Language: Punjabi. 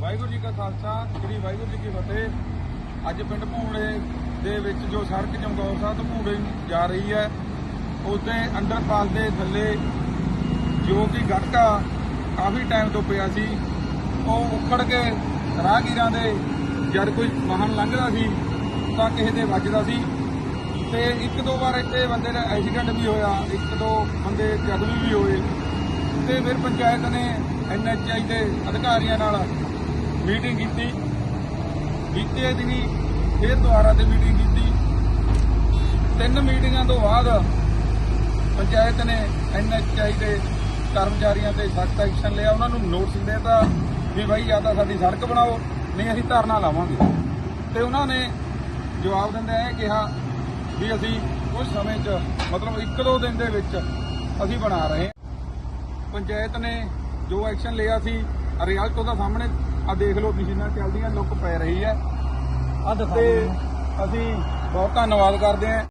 ਵਾਹਿਗੁਰੂ ਜੀ ਕਾ ਖਾਲਸਾ, ਸ੍ਰੀ ਵਾਹਿਗੁਰੂ ਜੀ ਕੀ ਫਤਿਹ। ਅੱਜ ਪਿੰਡ ਭੂੜੇ ਦੇ ਵਿੱਚ ਜੋ ਸੜਕ ਚਮਕੌਰ ਸਾਹਿਬ ਤੋਂ ਭੂੜੇ ਜਾ ਰਹੀ ਹੈ, ਉਸਦੇ ਅੰਡਰਪਾਸ ਦੇ ਥੱਲੇ ਜੋ ਕਿ ਗਟਕਾ ਕਾਫੀ ਟਾਈਮ ਤੋਂ ਪਿਆ ਸੀ, ਉਹ ਉੱਕੜ ਕੇ ਰਾਹਗੀਰਾਂ ਦੇ ਜਦ ਕੋਈ ਵਾਹਨ ਲੰਘਦਾ ਸੀ, ਤਾਂ ਕਿਸੇ ਦੇ ਵੱਜਦਾ ਸੀ। ਤੇ ਇੱਕ ਦੋ ਵਾਰ ਇੱਥੇ ਬੰਦੇ ਦਾ ਐਕਸੀਡੈਂਟ ਵੀ ਹੋਇਆ, ਇੱਕ ਦੋ ਬੰਦੇ ਜ਼ਖਮੀ ਵੀ ਹੋਏ। ਤੇ ਫਿਰ ਪੰਚਾਇਤ ਨੇ ਐਨਐਚਆਈ ਦੇ ਅਧਿਕਾਰੀਆਂ ਨਾਲ ਮੀਟਿੰਗ ਕੀਤੀ। ਬੀਤੇ ਦਿਨੀ ਫਿਰ ਦੁਆਰਾ ਤੇ ਮੀਟਿੰਗ ਕੀਤੀ। ਤਿੰਨ ਮੀਟਿੰਗਾਂ ਤੋਂ ਬਾਅਦ ਪੰਚਾਇਤ ਨੇ ਐਨਐਚਆਈ ਦੇ ਕਰਮਚਾਰੀਆਂ ਤੇ ਸਖਤ ਐਕਸ਼ਨ ਲਿਆ। ਉਹਨਾਂ ਨੂੰ ਨੋਟਿਸ ਦੇਤਾ ਵੀ ਭਾਈ ਜਾਂ ਤਾਂ ਸਾਡੀ ਸੜਕ ਬਣਾਓ, ਨਹੀਂ ਅਸੀਂ ਧਰਨਾ ਲਾਵਾਂਗੇ। ਤੇ ਉਹਨਾਂ ਨੇ ਜਵਾਬ ਦਿੰਦੇ ਇਹ ਕਿਹਾ ਵੀ ਅਸੀਂ ਕੁਝ ਸਮੇਂ 'ਚ ਮਤਲਬ ਇੱਕ ਦੋ ਦਿਨ ਦੇ ਵਿੱਚ ਅਸੀਂ ਬਣਾ ਰਹੇ ਹਾਂ ਪੰਚਾਇਤ ਨੇ ਜੋ ਐਕਸ਼ਨ ਲਿਆ ਸੀ ਰਿਜ਼ਲਟ ਉਹਦਾ ਸਾਹਮਣੇ ਆ ਦੇਖ ਲਓ ਮਸ਼ੀਨਾਂ ਚੱਲਦੀਆਂ ਲੁੱਕ ਪੈ ਰਹੀ ਹੈ ਤੇ। ਅਸੀਂ ਬਹੁਤ ਧੰਨਵਾਦ ਕਰਦੇ ਹਾਂ